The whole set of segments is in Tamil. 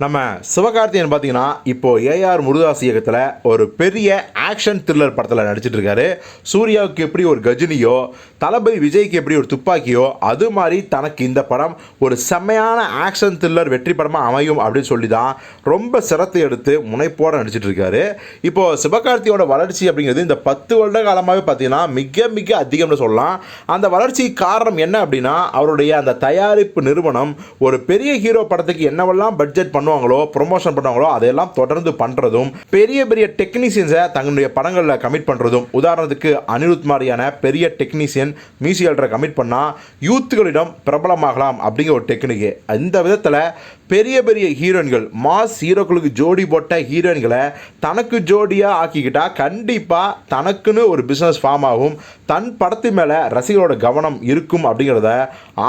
நம்ம சிவகார்த்தியன் பார்த்தீங்கன்னா இப்போது ஏஆர் முருதாஸ் இயக்கத்தில் ஒரு பெரிய ஆக்ஷன் த்ரில்லர் படத்தில் நடிச்சிட்டு இருக்காரு சூர்யாவுக்கு எப்படி ஒரு கஜினியோ தளபதி விஜய்க்கு எப்படி ஒரு துப்பாக்கியோ அது மாதிரி தனக்கு இந்த படம் ஒரு செம்மையான ஆக்ஷன் த்ரில்லர் வெற்றி படமாக அமையும் அப்படின்னு சொல்லி தான் ரொம்ப சிரத்தை எடுத்து முனைப்போடு நடிச்சிட்டு இருக்காரு இப்போ சிவகார்த்தியோட வளர்ச்சி அப்படிங்கிறது இந்த பத்து வருட காலமாகவே பார்த்தீங்கன்னா மிக மிக அதிகம்னு சொல்லலாம். அந்த வளர்ச்சிக்கு காரணம் என்ன அப்படின்னா அவருடைய அந்த தயாரிப்பு நிறுவனம் ஒரு பெரிய ஹீரோ படத்துக்கு என்னவெல்லாம் பட்ஜெட் பண்ணுவாங்களோ ப்ரொமோஷன் பண்ணுவாங்களோ அதையெல்லாம் தொடர்ந்து பண்ணுறதும் பெரிய பெரிய டெக்னீஷியன்ஸை தங்களுடைய படங்களில் கமிட் பண்ணுறதும் உதாரணத்துக்கு அனிருத் மாதிரியான பெரிய டெக்னீஷியன் மியூசியல்டரை கமிட் பண்ணால் யூத்துகளிடம் பிரபலமாகலாம் அப்படிங்கிற ஒரு டெக்னிக்கு இந்த விதத்தில் பெரிய பெரிய ஹீரோயின்கள் மாஸ் ஹீரோக்களுக்கு ஜோடி போட்ட ஹீரோயின்களை தனக்கு ஜோடியாக ஆக்கிக்கிட்டா கண்டிப்பாக தனக்குன்னு ஒரு பிஸ்னஸ் ஃபார்ம் ஆகும். தன் படத்து மேலே ரசிகரோட கவனம் இருக்கும் அப்படிங்கிறத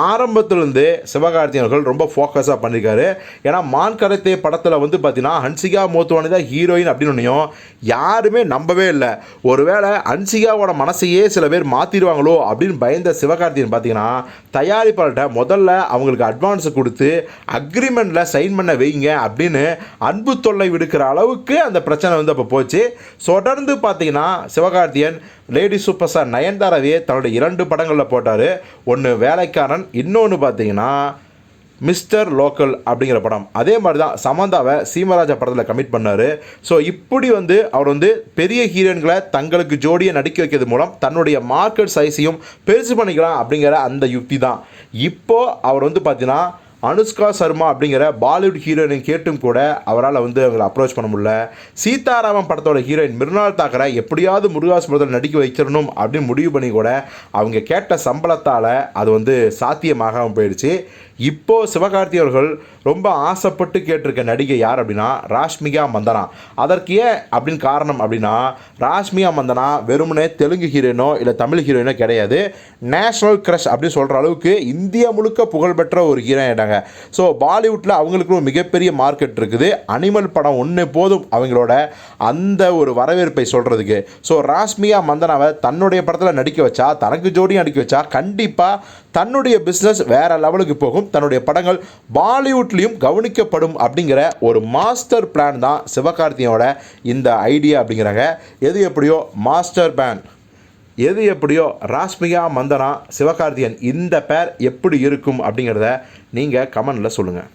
ஆரம்பத்திலேருந்து சிவகார்த்திகேயன் அவர்கள் ரொம்ப ஃபோக்கஸாக பண்ணியிருக்காரு ஏன்னா மான்கா கரத்தே படத்தில் வந்து பார்த்தீங்கன்னா ஹன்சிகா மோத்துவானி தான் ஹீரோயின் அப்படின்னு யாருமே நம்பவே இல்லை. ஒருவேளை ஹன்சிகாவோட மனசையே சில பேர் மாற்றிடுவாங்களோ அப்படின்னு பயந்த சிவகார்த்தியன் பார்த்தீங்கன்னா தயாரிப்பாளர்கிட்ட முதல்ல அவங்களுக்கு அட்வான்ஸ் கொடுத்து அக்ரிமெண்ட்டில் சைன் பண்ண வைங்க அப்படின்னு அன்பு தொல்லை விடுக்கிற அளவுக்கு அந்த பிரச்சனை வந்து அப்போ போச்சு. தொடர்ந்து பார்த்தீங்கன்னா சிவகார்த்தியன் லேடி சூப்பர் ஸ்டார் நயன்தாராவே தன்னுடைய இரண்டு படங்களில் போட்டார். ஒன்று வேலைக்காரன் இன்னொன்று பார்த்தீங்கன்னா மிஸ்டர் லோக்கல் அப்படிங்கிற படம். அதே மாதிரி தான் சமந்தாவை சீமராஜா படத்தில் கமிட் பண்ணார். ஸோ இப்படி வந்து அவர் வந்து பெரிய ஹீரோயின்களை தங்களுக்கு ஜோடியை நடிக்க வைக்கிறது மூலம் தன்னுடைய மார்க்கெட் சைஸையும் பெருசு பண்ணிக்கலாம் அப்படிங்கிற அந்த யுக்தி தான் இப்போது அவர் வந்து பார்த்தீங்கன்னா அனுஷ்கா சர்மா அப்படிங்கிற பாலிவுட் ஹீரோயினை கேட்டும் கூட அவரால் வந்து அவங்களை அப்ரோச் பண்ண முடியல. சீதாராமன் படத்தோட ஹீரோயின் மிருனால் தாக்கரை எப்படியாவது முருகாஸ் படத்தில் நடிக்க வைக்கிறணும் அப்படின்னு முடிவு பண்ணி கூட அவங்க கேட்ட சம்பளத்தால் அது வந்து சாத்தியமாகாமல் போயிடுச்சு. இப்போது சிவகார்த்தி அவர்கள் ரொம்ப ஆசைப்பட்டு கேட்டிருக்க நடிகை யார் அப்படின்னா ராஷ்மிகா மந்தனா. அதற்கு ஏன் அப்படின்னு காரணம் அப்படின்னா ராஷ்மிகா மந்தனா வெறுமனே தெலுங்கு ஹீரோயினோ இல்லை தமிழ் ஹீரோயினோ கிடையாது. நேஷனல் க்ரஷ் அப்படின்னு சொல்கிற அளவுக்கு இந்தியா முழுக்க புகழ்பெற்ற ஒரு ஹீரோயின் ஆயிட்டாங்க ஸோ பாலிவுட்டில் அவங்களுக்கு ஒரு மிகப்பெரிய மார்க்கெட் இருக்குது. அனிமல் படம் ஒன்று போதும் அவங்களோட அந்த ஒரு வரவேற்பை சொல்கிறதுக்கு ஸோ ராஷ்மியா மந்தனாவை தன்னுடைய படத்தில் நடிக்க வச்சா தனக்கு ஜோடியும் நடிக்க வச்சா கண்டிப்பாக தன்னுடைய பிஸ்னஸ் வேறு லெவலுக்கு போகும். தன்னுடைய படங்கள் பாலிவுட்டில் வீட்லேயும் கவனிக்கப்படும் அப்படிங்கிற ஒரு மாஸ்டர் பிளான் தான் சிவகார்த்தியோட இந்த ஐடியா அப்படிங்கிறாங்க. எது எப்படியோ மாஸ்டர் பிளான் எது எப்படியோ ராஷ்மிகா மந்தனா சிவகார்த்தியன் இந்த பேர் எப்படி இருக்கும் அப்படிங்கிறத நீங்கள் கமெண்டில் சொல்லுங்கள்